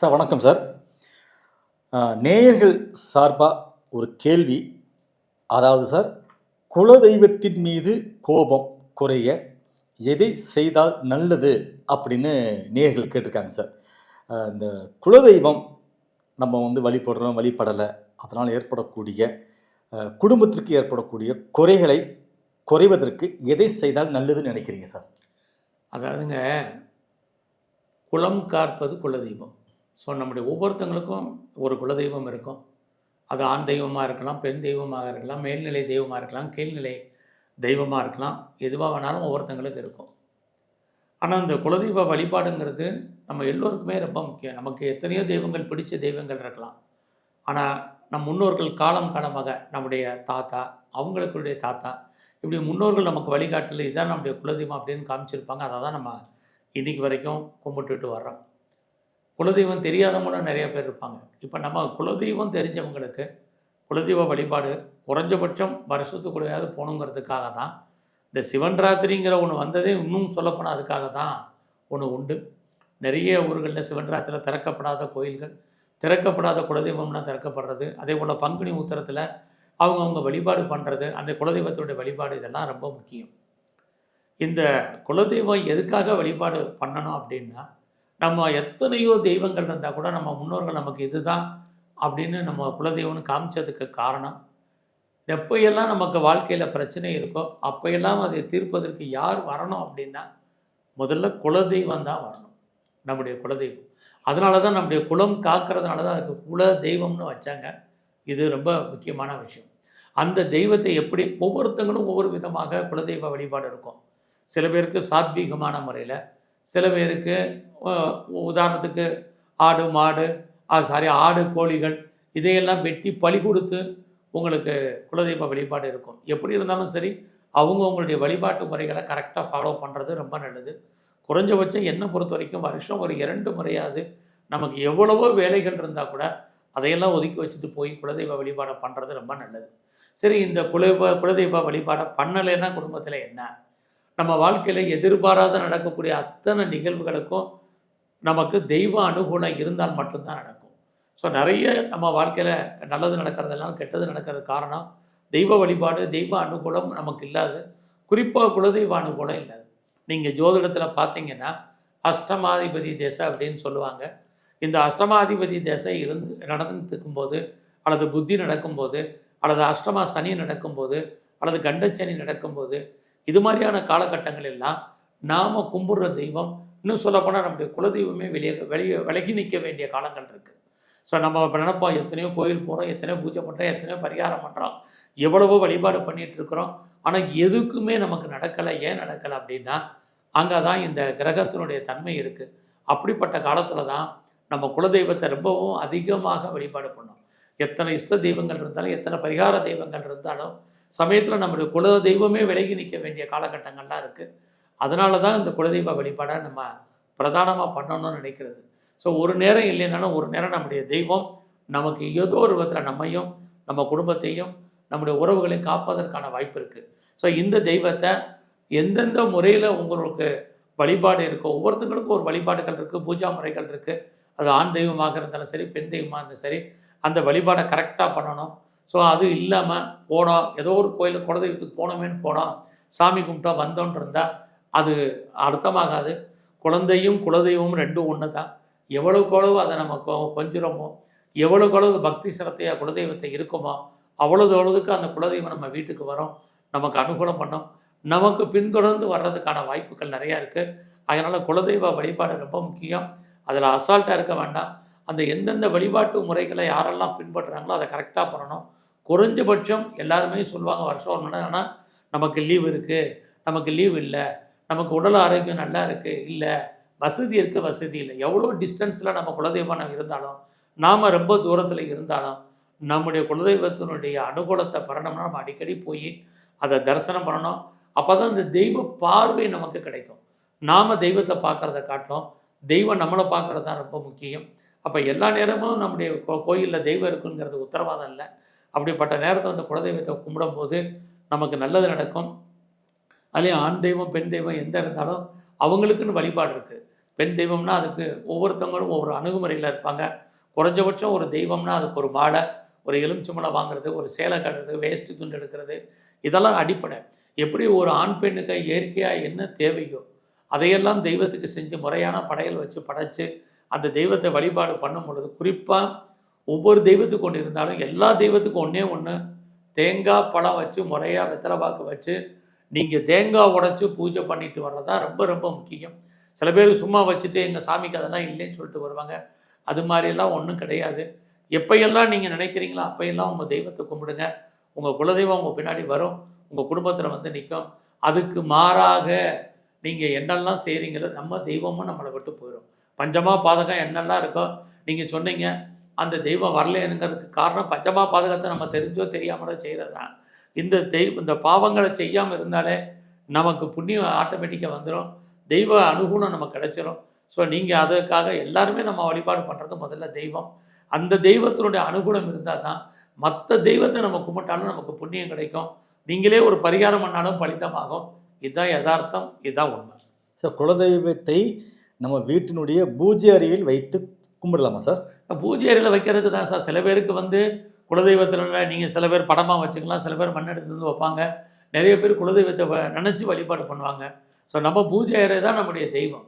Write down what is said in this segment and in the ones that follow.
Sir வணக்கம் sir. நேயர்கள் சார்பாக ஒரு கேள்வி. அதாவது சார் குலதெய்வத்தின் மீது கோபம் குறைய எதை செய்தால் நல்லது அப்படின்னு நேயர்கள் கேட்டிருக்காங்க சார். இந்த குலதெய்வம் நம்ம வந்து வழிபடுறோம் வழிபடலை. அதனால் ஏற்படக்கூடிய குடும்பத்திற்கு ஏற்படக்கூடிய குறைகளை குறைவதற்கு எதை செய்தால் நல்லதுன்னு நினைக்கிறீங்க சார்? அதாவதுங்க குலம் காற்பது குலதெய்வம். ஸோ நம்முடைய ஒவ்வொருத்தங்களுக்கும் ஒரு குலதெய்வம் இருக்கும். அது ஆண் தெய்வமாக இருக்கலாம் பெண் தெய்வமாக இருக்கலாம் மேல்நிலை தெய்வமாக இருக்கலாம் கீழ்நிலை தெய்வமாக இருக்கலாம் எதுவாக வேணாலும் ஒவ்வொருத்தங்களுக்கு இருக்கும். ஆனால் இந்த குலதெய்வ வழிபாடுங்கிறது நம்ம எல்லோருக்குமே ரொம்ப முக்கியம். நமக்கு எத்தனையோ தெய்வங்கள் பிடிச்ச தெய்வங்கள் இருக்கலாம். ஆனால் நம் முன்னோர்கள் காலம் காலமாக நம்முடைய தாத்தா அவங்களுக்குடைய தாத்தா இப்படி முன்னோர்கள் நமக்கு வழிகாட்டல இதுதான் நம்முடைய குலதெய்வம் அப்படின்னு காமிச்சிருப்பாங்க. அதை தான் நம்ம இன்றைக்கி வரைக்கும் கும்பிட்டுட்டு வர்றோம். குலதெய்வம் தெரியாதவங்களும் நிறைய பேர் இருப்பாங்க. இப்போ நம்ம குலதெய்வம் தெரிஞ்சவங்களுக்கு குலதெய்வ வழிபாடு குறைஞ்சபட்சம் வருஷத்துக்குள்ளையாவது போகணுங்கிறதுக்காக தான். இந்த சிவன் ராத்திரிங்கிற ஒன்று வந்ததே இன்னும் சொல்லப்போனால் அதுக்காக தான் ஒன்று உண்டு. நிறைய ஊர்களில் சிவன் ராத்திரியில் திறக்கப்படாத கோயில்கள் திறக்கப்படாத குலதெய்வம்லாம் திறக்கப்படுறது. அதே போல் பங்குனி உத்தரத்தில் அவங்கவுங்க வழிபாடு பண்ணுறது அந்த குலதெய்வத்தோட வழிபாடு இதெல்லாம் ரொம்ப முக்கியம். இந்த குலதெய்வம் எதுக்காக வழிபாடு பண்ணணும் அப்படின்னா நம்ம எத்தனையோ தெய்வங்கள் இருந்தால் கூட நம்ம முன்னோர்கள் நமக்கு இதுதான் அப்படின்னு நம்ம குலதெய்வம்னு காமிச்சதுக்கு காரணம். எப்பையெல்லாம் நமக்கு வாழ்க்கையில் பிரச்சனை இருக்கோ அப்பையெல்லாம் அதை தீர்ப்பதற்கு யார் வரணும் அப்படின்னா முதல்ல குலதெய்வம் தான் வரணும் நம்முடைய குலதெய்வம். அதனால தான் நம்முடைய குலம் காக்கிறதுனால தான் அதுக்கு குல தெய்வம்னு வச்சாங்க. இது ரொம்ப முக்கியமான விஷயம். அந்த தெய்வத்தை எப்படி ஒவ்வொருத்தங்களும் ஒவ்வொரு விதமாக குலதெய்வ வழிபாடு இருக்கும். சில பேருக்கு சாத்வீகமான முறையில் சில பேருக்கு உதாரணத்துக்கு ஆடு மாடு சாரி ஆடு கோழிகள் இதையெல்லாம் வெட்டி பலி கொடுத்து உங்களுக்கு குலதெய்வ வழிபாடு இருக்கும். எப்படி இருந்தாலும் சரி அவங்க அவங்களுடைய வழிபாட்டு முறைகளை கரெக்டாக ஃபாலோ பண்ணுறது ரொம்ப நல்லது. குறைஞ்சபட்சம் என்னை பொறுத்த வரைக்கும் வருஷம் ஒரு இரண்டு முறையாவது நமக்கு எவ்வளவோ வேலைகள் இருந்தால் கூட அதையெல்லாம் ஒதுக்கி வச்சுட்டு போய் குலதெய்வ வழிபாடை பண்ணுறது ரொம்ப நல்லது. சரி இந்த குலதெய்வ குலதெய்வ வழிபாடை பண்ணலைன்னா குடும்பத்தில் என்ன? நம்ம வாழ்க்கையில் எதிர்பாராத நடக்கக்கூடிய அத்தனை நிகழ்வுகளுக்கும் நமக்கு தெய்வ அனுகூலம் இருந்தால் மட்டும்தான் நடக்கும். ஸோ நிறைய நம்ம வாழ்க்கையில் நல்லது நடக்கிறதெல்லாம் கெட்டது நடக்கிறது காரணம் தெய்வ வழிபாடு தெய்வ அனுகூலம் நமக்கு இல்லாது குறிப்பாக குலதெய்வ அனுகூலம் இல்லாது. நீங்கள் ஜோதிடத்தில் பார்த்தீங்கன்னா அஷ்டமாதிபதி தேசை அப்படின்னு சொல்லுவாங்க. இந்த அஷ்டமாதிபதி தேசை இருந்து நடந்துக்கும் போது அல்லது புத்தி நடக்கும்போது அல்லது அஷ்டமா சனி நடக்கும்போது அல்லது கண்டச்சனி நடக்கும்போது இது மாதிரியான காலகட்டங்கள் எல்லாம் நாம் கும்பிட்ற தெய்வம் இன்னும் சொல்லப்போனால் நம்முடைய குலதெய்வமே வெளியே வெளியே விலகி நிற்க வேண்டிய காலங்கள் இருக்குது ஸோ நம்ம இப்போ நினைப்போம் எத்தனையோ கோயில் போகிறோம் எத்தனையோ பூஜை பண்ணுறோம் எத்தனையோ பரிகாரம் பண்ணுறோம் எவ்வளவோ வழிபாடு பண்ணிகிட்டு இருக்கிறோம் ஆனால் எதுக்குமே நமக்கு நடக்கலை ஏன் நடக்கலை அப்படின்னா அங்கே தான் இந்த கிரகத்தினுடைய தன்மை இருக்குது அப்படிப்பட்ட காலத்தில் தான் நம்ம குலதெய்வத்தை ரொம்பவும் அதிகமாக வழிபாடு பண்ணோம். எத்தனை இஷ்ட தெய்வங்கள் இருந்தாலும் எத்தனை பரிகார தெய்வங்கள் இருந்தாலும் சமயத்தில் நம்முடைய குல தெய்வமே விலகி நிற்க வேண்டிய காலகட்டங்கள்லாம் இருக்குது அதனால தான் இந்த குலதெய்வ வழிபாடை நம்ம பிரதானமாக பண்ணணும்னு நினைக்கிறது. ஸோ ஒரு நேரம் இல்லைனாலும் ஒரு நேரம் நம்முடைய தெய்வம் நமக்கு ஏதோ ஒரு விதத்தில் நம்மையும் நம்ம குடும்பத்தையும் நம்முடைய உறவுகளையும் காப்பதற்கான வாய்ப்பு இருக்குது ஸோ இந்த தெய்வத்தை எந்தெந்த முறையில் உங்களுக்கு வழிபாடு இருக்கோ ஒவ்வொருத்தங்களுக்கும் ஒரு வழிபாடுகள் இருக்குது பூஜா முறைகள் இருக்குது அது ஆண் தெய்வமாக இருந்தாலும் சரி பெண் தெய்வமாக இருந்தாலும் சரி அந்த வழிபாடை கரெக்டாக பண்ணணும். ஸோ அது இல்லாமல் போனோம் ஏதோ ஒரு கோயிலில் குலதெய்வத்துக்கு போனோமேன்னு போனோம் சாமி கும்பிட்டோம் வந்தோன்னு இருந்தால் அது அர்த்தமாகாது. குழந்தையும் குலதெய்வமும் ரெண்டும் ஒன்று தான் எவ்வளவுக்கு எவ்வளவு அதை நம்ம கொஞ்சிறோமோ எவ்வளவுக்கு எவ்வளவு பக்தி சிரத்தையாக குலதெய்வத்தை இருக்குமோ அவ்வளவு அவ்வளவுக்கு அந்த குலதெய்வம் நம்ம வீட்டுக்கு வரோம். நமக்கு அனுகூலம் பண்ணும். நமக்கு பின்தொடர்ந்து வர்றதுக்கான வாய்ப்புகள் நிறையா இருக்குது அதனால் குலதெய்வ வழிபாடு ரொம்ப முக்கியம். அதில் அசால்ட்டாக இருக்க வேண்டாம். அந்த எந்தெந்த வழிபாட்டு முறைகளை யாரெல்லாம் பின்பற்றுறாங்களோ அதை கரெக்டாக பண்ணணும். குறைஞ்சபட்சம் எல்லாருமே சொல்லுவாங்க வருஷம் ஒரு மணி ஆனால் நமக்கு லீவ் இருக்குது நமக்கு லீவ் இல்லை. நமக்கு உடல் ஆரோக்கியம் நல்லா இருக்குது இல்லை. வசதி இருக்குது வசதி இல்லை. எவ்வளோ டிஸ்டன்ஸில் நம்ம குலதெய்வம் இருந்தாலும் நாம் ரொம்ப தூரத்தில் இருந்தாலும் நம்முடைய குலதெய்வத்தினுடைய அனுகூலத்தை பெறணும்னா நம்ம அடிக்கடி போய் அதை தரிசனம் பண்ணணும். அப்போ தான் இந்த தெய்வ பார்வை நமக்கு கிடைக்கும். நாம் தெய்வத்தை பார்க்குறத காட்டும் தெய்வம் நம்மளை பார்க்குறது தான் ரொம்ப முக்கியம். அப்போ எல்லா நேரமும் நம்முடைய கோ கோயிலில் தெய்வம் இருக்குங்கிறது உத்தரவாதம் இல்லை. அப்படிப்பட்ட நேரத்தில் அந்த குலதெய்வத்தை கும்பிடும்போது நமக்கு நல்லது நடக்கும். அதுலேயும் ஆண் தெய்வம் பெண் தெய்வம் எந்த இருந்தாலும் அவங்களுக்குன்னு வழிபாடு இருக்குது பெண் தெய்வம்னா அதுக்கு ஒவ்வொருத்தவங்களும் ஒவ்வொரு அணுகுமுறையில் இருப்பாங்க. குறைஞ்சபட்சம் ஒரு தெய்வம்னா அதுக்கு ஒரு மாலை ஒரு எலுமிச்சம்பழம் வாங்குறது ஒரு சேலை கட்டுறது வேஸ்ட்டு துண்டு எடுக்கிறது இதெல்லாம் அடிப்படை. எப்படி ஒரு ஆண் பெண்ணுக்கு இயற்கையாக என்ன தேவையோ அதையெல்லாம் தெய்வத்துக்கு செஞ்சு முறையான படையல் வச்சு படைச்சு அந்த தெய்வத்தை வழிபாடு பண்ணும் பொழுது குறிப்பாக ஒவ்வொரு தெய்வத்துக்கு ஒன்று இருந்தாலும் எல்லா தெய்வத்துக்கும் ஒன்றே ஒன்று தேங்காய் பழம் வச்சு முறையாக வெத்தலை பாக்கு வச்சு நீங்கள் தேங்காய் உடச்சி பூஜை பண்ணிட்டு வர்றது தான் ரொம்ப ரொம்ப முக்கியம். சில பேர் சும்மா வச்சுட்டு எங்கள் சாமிக்கு அதெல்லாம் இல்லைன்னு சொல்லிட்டு வருவாங்க. அது மாதிரியெல்லாம் ஒன்றும் கிடையாது. எப்பையெல்லாம் நீங்கள் நினைக்கிறீங்களோ அப்பையெல்லாம் உங்கள் தெய்வத்தை கும்பிடுங்க. உங்கள் குலதெய்வம் உங்கள் பின்னாடி வரும். உங்கள் குடும்பத்தில் வந்து நிற்கும் அதுக்கு மாறாக நீங்கள் என்னெல்லாம் செய்கிறீங்களோ நம்ம தெய்வமும் நம்மளை விட்டு போயிடும் பஞ்சமாக பாதகம் என்னெல்லாம் இருக்கோ நீங்கள் சொன்னீங்க அந்த தெய்வம் வரலைங்கிறதுக்கு காரணம் பஞ்சமா பாதகத்தை நம்ம தெரிஞ்சோ தெரியாமலோ செய்கிறது தான் இந்த தெய்வ இந்த பாவங்களை செய்யாமல் இருந்தாலே நமக்கு புண்ணியம் ஆட்டோமேட்டிக்காக வந்துடும் தெய்வ அனுகூலம் நமக்கு கிடைச்சிரும். ஸோ நீங்கள் அதற்காக எல்லாருமே நம்ம வழிபாடு பண்ணுறது முதல்ல தெய்வம். அந்த தெய்வத்தினுடைய அனுகூலம் இருந்தால் தான் மற்ற தெய்வத்தை நம்ம கும்பிட்டாலும் நமக்கு புண்ணியம் கிடைக்கும். நீங்களே ஒரு பரிகாரம் பண்ணாலும் பலிதமாகும். இதுதான் யதார்த்தம் இதுதான் உண்மை. சார் குலதெய்வத்தை நம்ம வீட்டினுடைய பூஜை அறையில் வைத்து கும்பிடலாமா சார்? பூஜை அறையில் வைக்கிறதுக்கு தான் சார். சில பேருக்கு வந்து குலதெய்வத்தில் நீங்கள் சில பேர் படமாக வச்சுக்கலாம் சில பேர் மண் எடுத்து வந்து வைப்பாங்க. நிறைய பேர் குலதெய்வத்தை வ- வழிபாடு பண்ணுவாங்க. ஸோ நம்ம பூஜை அறை தான் நம்முடைய தெய்வம்.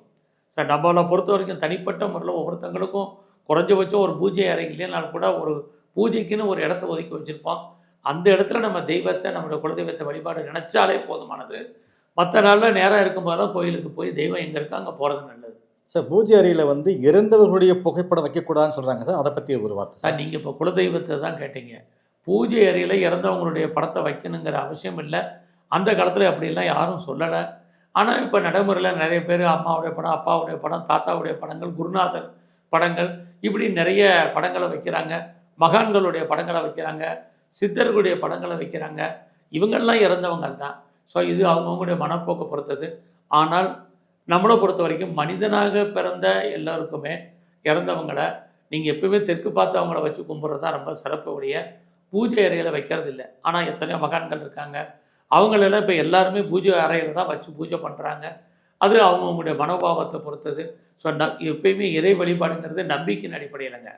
ஸோ நம்மளை பொறுத்த வரைக்கும் தனிப்பட்ட முறையில் ஒவ்வொருத்தங்களுக்கும் குறைஞ்சபட்சம் ஒரு பூஜை அறை இல்லைனாலும் கூட ஒரு பூஜைக்குன்னு ஒரு இடத்த ஒதுக்கி வச்சுருப்போம். அந்த இடத்துல நம்ம தெய்வத்தை நம்மளுடைய குலதெய்வத்தை வழிபாடு நினச்சாலே போதுமானது. மற்ற நாளில் நேரம் இருக்கும்போதெல்லாம் கோயிலுக்கு போய் தெய்வம் எங்கே இருக்கோ அங்கே போகிறது நல்லது. சார் பூஜை அறையில் வந்து இறந்தவர்களுடைய புகைப்படம் வைக்கக்கூடாதுன்னு சொல்கிறாங்க சார். அதை பற்றி ஒரு வார்த்தை சார் நீங்கள் இப்போ குலதெய்வத்தை தான் கேட்டீங்க. பூஜை அறையில் இறந்தவங்களுடைய படத்தை வைக்கணுங்கிற அவசியம் இல்லை. அந்த காலத்தில் அப்படிலாம் யாரும் சொல்லலை. ஆனால் இப்போ நடைமுறையில் நிறைய பேர் அம்மாவுடைய படம் அப்பாவுடைய படம் தாத்தாவுடைய படங்கள் குருநாதர் படங்கள் இப்படி நிறைய படங்களை வைக்கிறாங்க. மகான்களுடைய படங்களை வைக்கிறாங்க. சித்தர்களுடைய படங்களை வைக்கிறாங்க. இவங்கெல்லாம் இறந்தவங்க தான் ஸோ இது அவங்கவுங்களுடைய மனப்போக்கை பொறுத்தது. ஆனால் நம்மளை பொறுத்த வரைக்கும் மனிதனாக பிறந்த எல்லாருக்குமே இறந்தவங்களை நீங்கள் எப்பவுமே தெற்கு பார்த்து அவங்கள வச்சு கும்பிட்றது தான் ரொம்ப சிறப்பு உடைய பூஜை அறையில் வைக்கிறது இல்லை ஆனால் எத்தனையோ மகான்கள் இருக்காங்க. அவங்களெல்லாம் இப்போ எல்லாருமே பூஜை அறையில் தான் வச்சு பூஜை பண்ணுறாங்க அது அவங்கவுங்களுடைய மனோபாவத்தை பொறுத்தது. ஸோ ந எப்பயுமே இறை வழிபாடுங்கிறது நம்பிக்கையின் அடிப்படையிலங்க.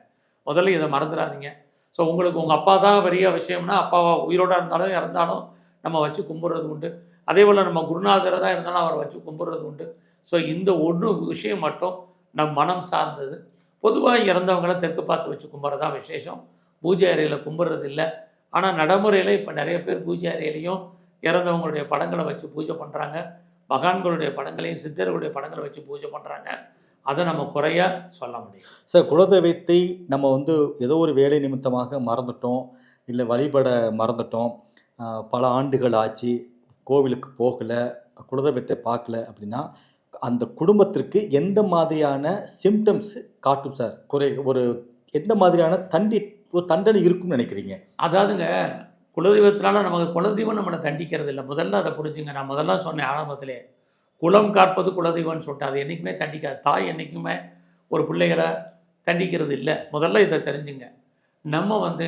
முதல்ல இதை மறந்துடாதீங்க. ஸோ உங்களுக்கு உங்கள் அப்பா தான் பெரிய விஷயம்னா அப்பாவை உயிரோடு இருந்தாலும் இறந்தாலும் நம்ம வச்சு கும்பிட்றது உண்டு. அதே போல் நம்ம குருநாதரை தான் இருந்தாலும் அவரை வச்சு கும்பிட்றது உண்டு. ஸோ இந்த ஒன்று விஷயம் மட்டும் நம் மனம் சார்ந்தது. பொதுவாக இறந்தவங்கள தெற்கு பார்த்து வச்சு கும்பிட்றது தான் விசேஷம். பூஜை அறையில் கும்பிட்றது இல்லை ஆனால் நடைமுறையில் இப்போ நிறைய பேர் பூஜை அறையிலையும் இறந்தவங்களுடைய படங்களை வச்சு பூஜை பண்ணுறாங்க மகான்களுடைய படங்களையும் சித்தர்களுடைய படங்களை வச்சு பூஜை பண்ணுறாங்க அதை நம்ம குறைய சொல்ல முடியும். சார் குலதெய்வத்தை நம்ம வந்து ஏதோ ஒரு வேலை நிமித்தமாக மறந்துட்டோம். இல்லை வழிபட மறந்துட்டோம். பல ஆண்டுகள் ஆச்சு. கோவிலுக்கு போகலை. குலதெய்வத்தை பார்க்கல அப்படின்னா அந்த குடும்பத்திற்கு எந்த மாதிரியான சிம்டம்ஸ் காட்டும் சார் குறை ஒரு எந்த மாதிரியான தண்டி ஒரு தண்டனை இருக்கும்னு நினைக்கிறீங்க? அதாவதுங்க குலதெய்வத்தினால நமக்கு குலதெய்வம் நம்மளை தண்டிக்கிறது இல்லை முதல்ல அதை புரிஞ்சுங்க. நான் முதல்ல சொன்னேன் ஆரம்பத்திலே. குலம் காப்பது குலதெய்வம்னு சொல்லிட்டு அது என்றைக்குமே தண்டிக்காது. தாய் என்றைக்குமே ஒரு பிள்ளைகளை தண்டிக்கிறது இல்லை முதல்ல இதை தெரிஞ்சுங்க. நம்ம வந்து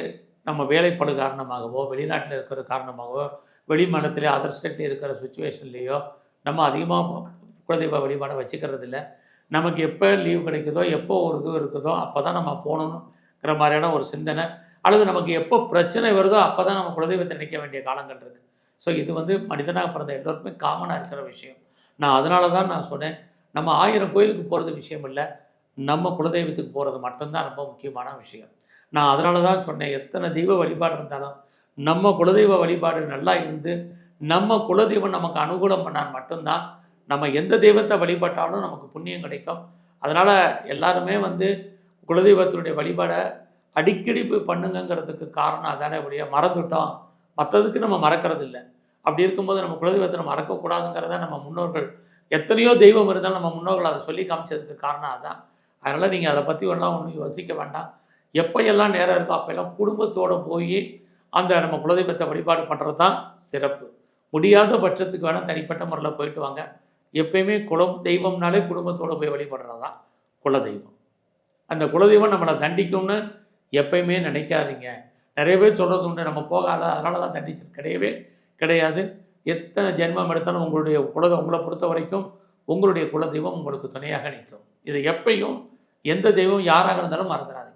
நம்ம வேலைப்படு காரணமாகவோ வெளிநாட்டில் இருக்கிற காரணமாகவோ வெளி மாநிலத்திலே அதர் ஸ்டேட்லேயே இருக்கிற சுச்சுவேஷன்லேயோ நம்ம அதிகமாக குலதெய்வ வழிபாடை வச்சுக்கிறது இல்லை நமக்கு எப்போ லீவ் கிடைக்குதோ எப்போ ஒரு இது இருக்குதோ அப்போ தான் நம்ம போகணுங்கிற மாதிரியான ஒரு சிந்தனை. அல்லது நமக்கு எப்போ பிரச்சனை வருதோ அப்போ தான் நம்ம குலதெய்வத்தை நினைக்க வேண்டிய காலங்கள் இருக்குது ஸோ இது வந்து மனிதனாக பிறந்த எல்லோருக்குமே காமனாக இருக்கிற விஷயம். நான் அதனால தான் நான் சொன்னேன் நம்ம ஆயிரம் கோயிலுக்கு போகிறது விஷயம் இல்லை. நம்ம குலதெய்வத்துக்கு போகிறது மட்டும்தான் ரொம்ப முக்கியமான விஷயம். நான் அதனால தான் சொன்னேன் எத்தனை தெய்வ வழிபாடு இருந்தாலும் நம்ம குலதெய்வ வழிபாடு நல்லா இருந்து நம்ம குலதெய்வம் நமக்கு அனுகூலம் பண்ணால் மட்டும்தான் நம்ம எந்த தெய்வத்தை வழிபட்டாலும் நமக்கு புண்ணியம் கிடைக்கும். அதனால் எல்லாருமே வந்து குலதெய்வத்தினுடைய வழிபாடை அடிக்கடி போய் பண்ணுங்கங்கிறதுக்கு காரணம் அதானே ஒழிய மறந்துட்டோம். மற்றதுக்கு நம்ம மறக்கிறது இல்லை அப்படி இருக்கும்போது நம்ம குலதெய்வத்தை நம்ம மறக்கக்கூடாதுங்கிறத நம்ம முன்னோர்கள் எத்தனையோ தெய்வம் இருந்தாலும் நம்ம முன்னோர்கள் அதை சொல்லி காமிச்சதுக்கு காரணம் அதுதான் அதனால் நீங்கள் அதை பற்றி ஒன்றும் ஒன்றும் யோசிக்க வேண்டாம். எப்போ எல்லாம் நேரம் இருக்கோ அப்போல்லாம் குடும்பத்தோடு போய் அந்த நம்ம குலதெய்வத்தை வழிபாடு பண்ணுறது தான் சிறப்பு. முடியாத பட்சத்துக்கு வேணால் தனிப்பட்ட முறையில் போயிட்டு வாங்க. எப்பயுமே குலம் தெய்வம்னாலே குடும்பத்தோடு போய் வழிபடுறது? தான் குலதெய்வம். அந்த குலதெய்வம் நம்மளை தண்டிக்கும்னு எப்பயுமே நினைக்காதீங்க. நிறைய பேர் சொல்கிறது உண்டு நம்ம போகாத? அதனால தான் தண்டிச்சு கிடையவே கிடையாது. எத்தனை ஜென்மம் எடுத்தாலும் உங்களுடைய குல உங்களை பொறுத்த வரைக்கும் உங்களுடைய குலதெய்வம் உங்களுக்கு துணையாக நிற்கும். இதை எப்பையும் எந்த தெய்வம் யாராக இருந்தாலும் மறந்துடாதீங்க.